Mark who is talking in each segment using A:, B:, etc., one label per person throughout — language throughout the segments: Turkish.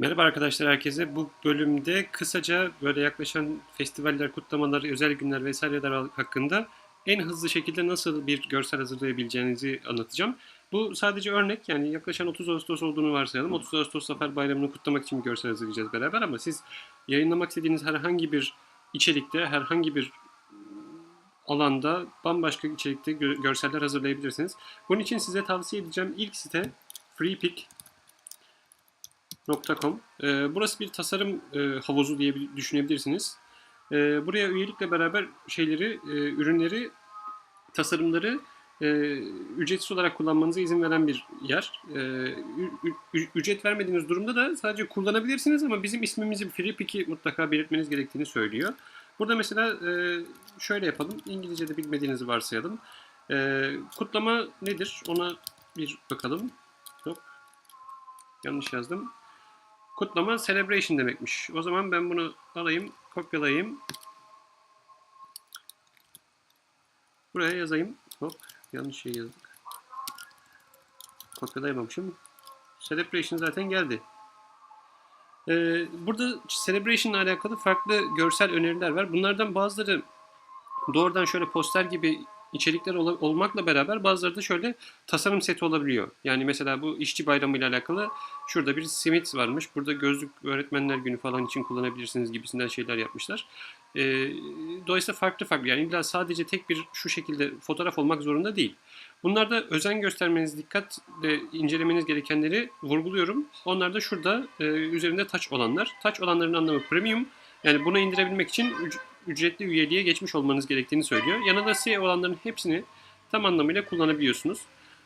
A: Merhaba arkadaşlar herkese. Bu bölümde kısaca böyle yaklaşan festivaller, kutlamalar, özel günler vesaireler hakkında en hızlı şekilde nasıl bir görsel hazırlayabileceğinizi anlatacağım. Bu sadece örnek yani yaklaşan 30 Ağustos olduğunu varsayalım. 30 Ağustos Zafer Bayramı'nı kutlamak için bir görsel hazırlayacağız beraber ama siz yayınlamak istediğiniz herhangi bir içerikte, herhangi bir alanda bambaşka içerikte gö- görseller hazırlayabilirsiniz. Bunun için size tavsiye edeceğim ilk site FreePic .com. Ee, burası bir tasarım e, havuzu diye düşünebilirsiniz. Ee, buraya üyelikle beraber şeyleri, e, ürünleri, tasarımları e, ücretsiz olarak kullanmanıza izin veren bir yer. E, ü- ücret vermediğiniz durumda da sadece kullanabilirsiniz ama bizim ismimizi FreePick'i mutlaka belirtmeniz gerektiğini söylüyor. Burada mesela e, şöyle yapalım. İngilizce'de bilmediğinizi varsayalım. E, kutlama nedir? Ona bir bakalım. Hop. Yanlış yazdım. Kutlama celebration demekmiş. O zaman ben bunu alayım, kopyalayayım. Buraya yazayım. Hop, yanlış şey yazdık. Kopyalayamamışım. Celebration zaten geldi. Ee, burada celebration ile alakalı farklı görsel öneriler var. Bunlardan bazıları doğrudan şöyle poster gibi içerikler ola- olmakla beraber bazıları da şöyle tasarım seti olabiliyor. Yani mesela bu işçi bayramı ile alakalı şurada bir simit varmış. Burada gözlük öğretmenler günü falan için kullanabilirsiniz gibisinden şeyler yapmışlar. Ee, dolayısıyla farklı farklı yani illa sadece tek bir şu şekilde fotoğraf olmak zorunda değil. Bunlarda özen göstermeniz, dikkatle incelemeniz gerekenleri vurguluyorum. Onlar da şurada e, üzerinde touch olanlar. Touch olanların anlamı premium. Yani bunu indirebilmek için ücretli üyeliğe geçmiş olmanız gerektiğini söylüyor. Yanında SEO olanların hepsini tam anlamıyla kullanabiliyorsunuz.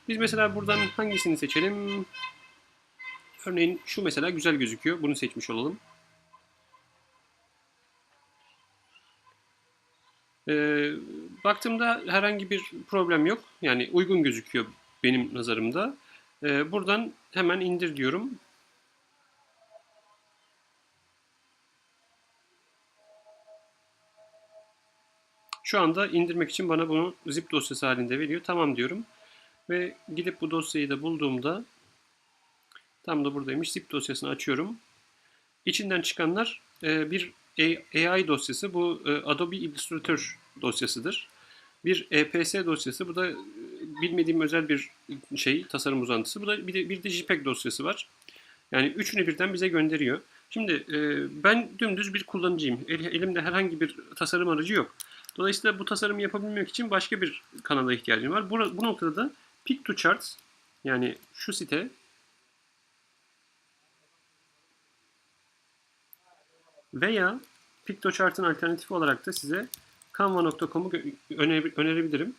A: Biz mesela buradan hangisini seçelim? Örneğin şu mesela güzel gözüküyor. Bunu seçmiş olalım. Ee, baktığımda herhangi bir problem yok. Yani uygun gözüküyor benim nazarımda. Ee, buradan hemen indir diyorum. Şu anda indirmek için bana bunu zip dosyası halinde veriyor. Tamam diyorum. Ve gidip bu dosyayı da bulduğumda tam da buradaymış. Zip dosyasını açıyorum. İçinden çıkanlar e, bir AI dosyası. Bu e, Adobe Illustrator dosyasıdır. Bir EPS dosyası. Bu da e, bilmediğim özel bir şey, tasarım uzantısı. Bu da bir de, bir de JPEG dosyası var. Yani üçünü birden bize gönderiyor. Şimdi e, ben dümdüz bir kullanıcıyım. El- elimde herhangi bir tasarım aracı yok. Dolayısıyla bu tasarımı yapabilmek için başka bir kanala ihtiyacım var. Bu, bu noktada da Pick to Charts yani şu site veya PictoChart'ın alternatifi olarak da size canva.com'u önerebilirim.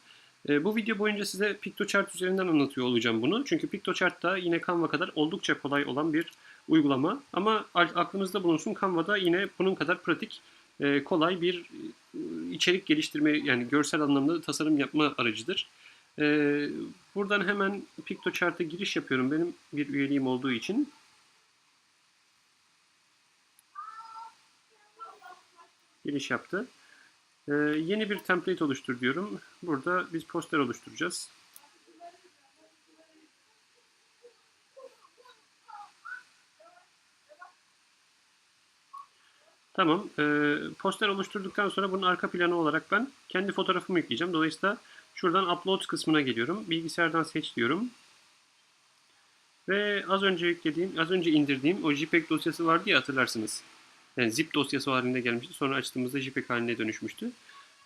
A: E, bu video boyunca size PictoChart üzerinden anlatıyor olacağım bunu. Çünkü PictoChart da yine Canva kadar oldukça kolay olan bir uygulama. Ama aklınızda bulunsun Canva'da yine bunun kadar pratik, e, kolay bir e, içerik geliştirme yani görsel anlamda tasarım yapma aracıdır. E, buradan hemen PictoChart'a giriş yapıyorum benim bir üyeliğim olduğu için. Giriş yaptı. Ee, yeni bir template oluştur diyorum. Burada biz poster oluşturacağız. Tamam. Ee, poster oluşturduktan sonra bunun arka planı olarak ben kendi fotoğrafımı yükleyeceğim. Dolayısıyla şuradan upload kısmına geliyorum. Bilgisayardan seç diyorum. Ve az önce yüklediğim, az önce indirdiğim o JPEG dosyası vardı ya hatırlarsınız. Yani zip dosyası halinde gelmişti. Sonra açtığımızda JPEG haline dönüşmüştü.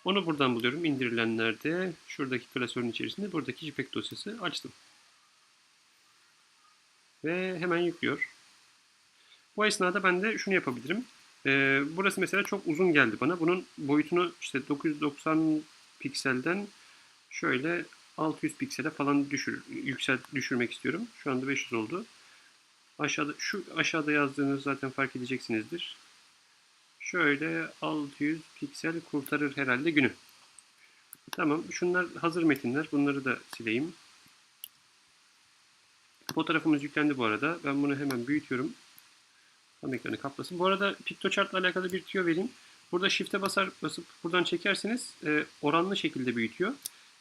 A: Onu buradan buluyorum. İndirilenlerde şuradaki klasörün içerisinde buradaki JPEG dosyası açtım. Ve hemen yüklüyor. Bu esnada ben de şunu yapabilirim. Ee, burası mesela çok uzun geldi bana. Bunun boyutunu işte 990 pikselden şöyle 600 piksele falan düşür, yüksel, düşürmek istiyorum. Şu anda 500 oldu. Aşağıda şu aşağıda yazdığınız zaten fark edeceksinizdir. Şöyle 600 piksel kurtarır herhalde günü. Tamam. Şunlar hazır metinler. Bunları da sileyim. Fotoğrafımız yüklendi bu arada. Ben bunu hemen büyütüyorum. Tam ekranı kaplasın. Bu arada PictoChart ile alakalı bir tüyo vereyim. Burada Shift'e basar basıp buradan çekerseniz e, oranlı şekilde büyütüyor.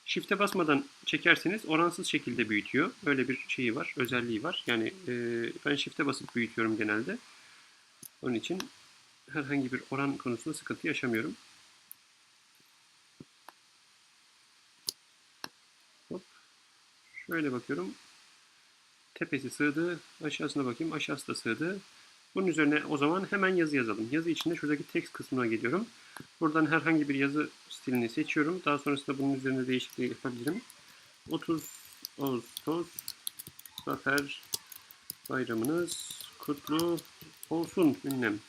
A: Shift'e basmadan çekerseniz oransız şekilde büyütüyor. Öyle bir şeyi var, özelliği var. Yani e, ben Shift'e basıp büyütüyorum genelde. Onun için herhangi bir oran konusunda sıkıntı yaşamıyorum. Hop. Şöyle bakıyorum. Tepesi sığdı. Aşağısına bakayım. Aşağısı da sığdı. Bunun üzerine o zaman hemen yazı yazalım. Yazı içinde şuradaki text kısmına geliyorum. Buradan herhangi bir yazı stilini seçiyorum. Daha sonrasında bunun üzerinde değişiklik yapabilirim. 30 Ağustos Zafer Bayramınız kutlu olsun ünlem.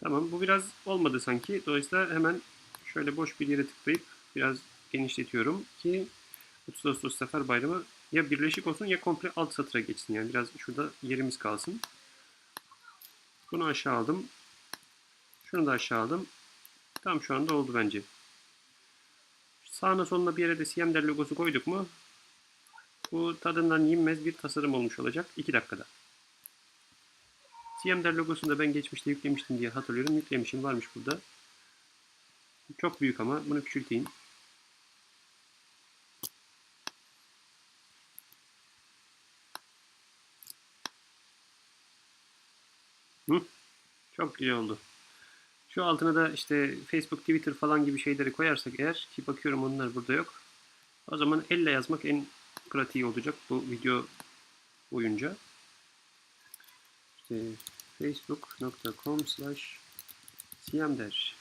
A: Tamam bu biraz olmadı sanki. Dolayısıyla hemen şöyle boş bir yere tıklayıp biraz genişletiyorum ki 30 Ağustos Zafer Bayramı ya birleşik olsun ya komple alt satıra geçsin. Yani biraz şurada yerimiz kalsın. Bunu aşağı aldım. Şunu da aşağı aldım. Tam şu anda oldu bence. Sağına soluna bir yere de CMDR logosu koyduk mu bu tadından yenmez bir tasarım olmuş olacak 2 dakikada. CMDR logosunu da ben geçmişte yüklemiştim diye hatırlıyorum. Yüklemişim varmış burada. Çok büyük ama bunu küçülteyim. Çok güzel oldu. Şu altına da işte Facebook, Twitter falan gibi şeyleri koyarsak eğer ki bakıyorum onlar burada yok. O zaman elle yazmak en pratiği olacak bu video boyunca. İşte facebook.com slash cmder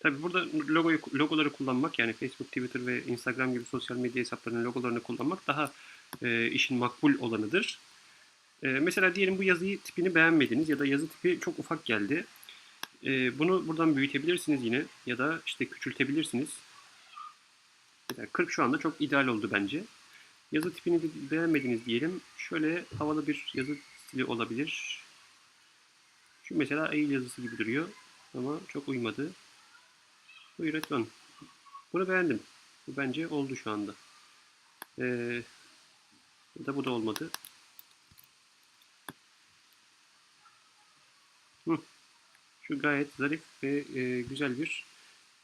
A: Tabi burada logoyu, logoları kullanmak yani Facebook, Twitter ve Instagram gibi sosyal medya hesaplarının logolarını kullanmak daha e, işin makbul olanıdır. E, mesela diyelim bu yazıyı tipini beğenmediniz ya da yazı tipi çok ufak geldi. E, bunu buradan büyütebilirsiniz yine ya da işte küçültebilirsiniz. Mesela 40 şu anda çok ideal oldu bence. Yazı tipini beğenmediniz diyelim. Şöyle havalı bir yazı stili olabilir. Şu mesela eğil yazısı gibi duruyor. Ama çok uymadı. Buyur Etvan. Bunu beğendim. Bu bence oldu şu anda. Ee, da bu da olmadı. Şu gayet zarif ve e, güzel bir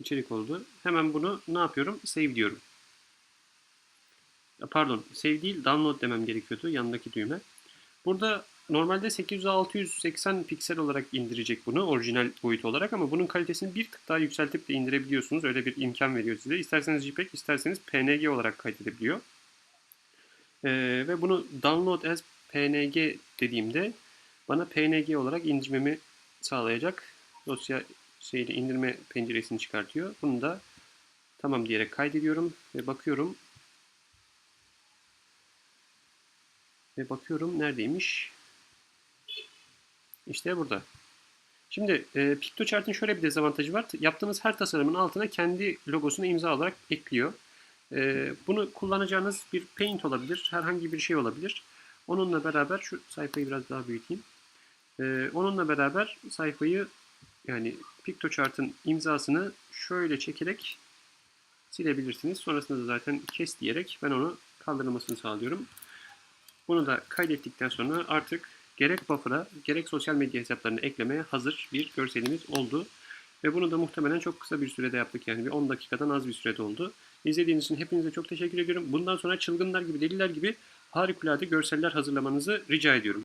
A: içerik oldu. Hemen bunu ne yapıyorum? Save diyorum. Pardon, save değil download demem gerekiyordu yanındaki düğme. Burada normalde 800-680 piksel olarak indirecek bunu orijinal boyut olarak ama bunun kalitesini bir tık daha yükseltip de indirebiliyorsunuz. Öyle bir imkan veriyor size. İsterseniz JPEG, isterseniz PNG olarak kaydedebiliyor. Ee, ve bunu download as PNG dediğimde bana PNG olarak indirmemi sağlayacak dosya şeyde indirme penceresini çıkartıyor. Bunu da tamam diyerek kaydediyorum ve bakıyorum. Ve bakıyorum neredeymiş? İşte burada. Şimdi e, PictoChart'ın şöyle bir dezavantajı var. Yaptığınız her tasarımın altına kendi logosunu imza olarak ekliyor. E, bunu kullanacağınız bir paint olabilir, herhangi bir şey olabilir. Onunla beraber şu sayfayı biraz daha büyüteyim. E, onunla beraber sayfayı yani PictoChart'ın imzasını şöyle çekerek silebilirsiniz. Sonrasında da zaten kes diyerek ben onu kaldırılmasını sağlıyorum. Bunu da kaydettikten sonra artık gerek buffer'a gerek sosyal medya hesaplarına eklemeye hazır bir görselimiz oldu. Ve bunu da muhtemelen çok kısa bir sürede yaptık. Yani bir 10 dakikadan az bir sürede oldu. İzlediğiniz için hepinize çok teşekkür ediyorum. Bundan sonra çılgınlar gibi, deliler gibi harikulade görseller hazırlamanızı rica ediyorum.